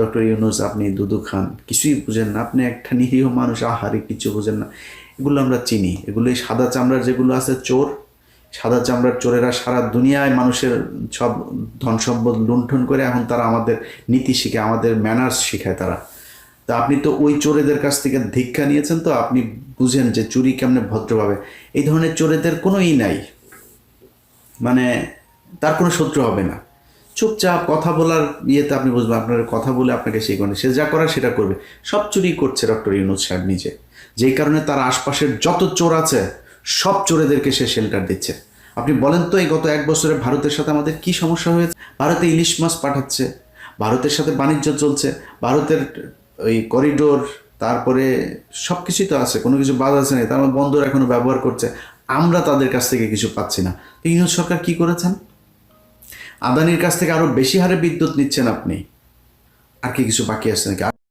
Doctor Yunus, আপনি দুদু খান, কিছুই বুঝেন না। আপনি একটা নিরীহ মানুষ, আহারে কিছু বুঝেন না। এগুলো আমরা চিনি। এগুলো এই সাদা চামড়ার যেগুলো আছে, চোর। সাদা চামড়ার চোরেরা সারা দুনিয়ায় মানুষের সব ধন সম্পদ লুণ্ঠন করে এখন তারা আমাদের নীতি শিখে, আমাদের ম্যানার্স শিখায় তারা। তা আপনি তো ওই চোরেদের কাছ থেকে ধিক্ষা নিয়েছেন তো, আপনি বুঝেন যে চুরি কেমনে ভদ্রভাবে এই ধরনের চোরেদের কোনোই নাই। মানে তার কোনো শত্রু হবে না। চুপচাপ কথা বলার ইয়েতে আপনি বুঝবেন আপনার কথা বলে আপনাকে সেই করবে, সে যা করার সেটা করবে। সব চুরি করছে ডক্টর ইউনুস সাহেব নিজে। যেই কারণে তার আশপাশের যত চোর আছে, সব চোরেদেরকে সে শেল্টার দিচ্ছে। আপনি বলেন তো, এই গত এক বছরে ভারতের সাথে আমাদের কি সমস্যা হয়েছে? ভারতে ইলিশ মাছ পাঠাচ্ছে, ভারতের সাথে বাণিজ্য চলছে, ভারতের ওই করিডোর তারপরে সব কিছুই তো আছে, কোনো কিছু বাদ আছে না তার বন্দর এখনও ব্যবহার করছে, আমরা তাদের কাছ থেকে কিছু পাচ্ছি না। তো সরকার কি করেছেন? আদানির কাছ থেকে আরও বেশি হারে বিদ্যুৎ নিচ্ছেন আপনি। আর কি কিছু বাকি আছে নাকি?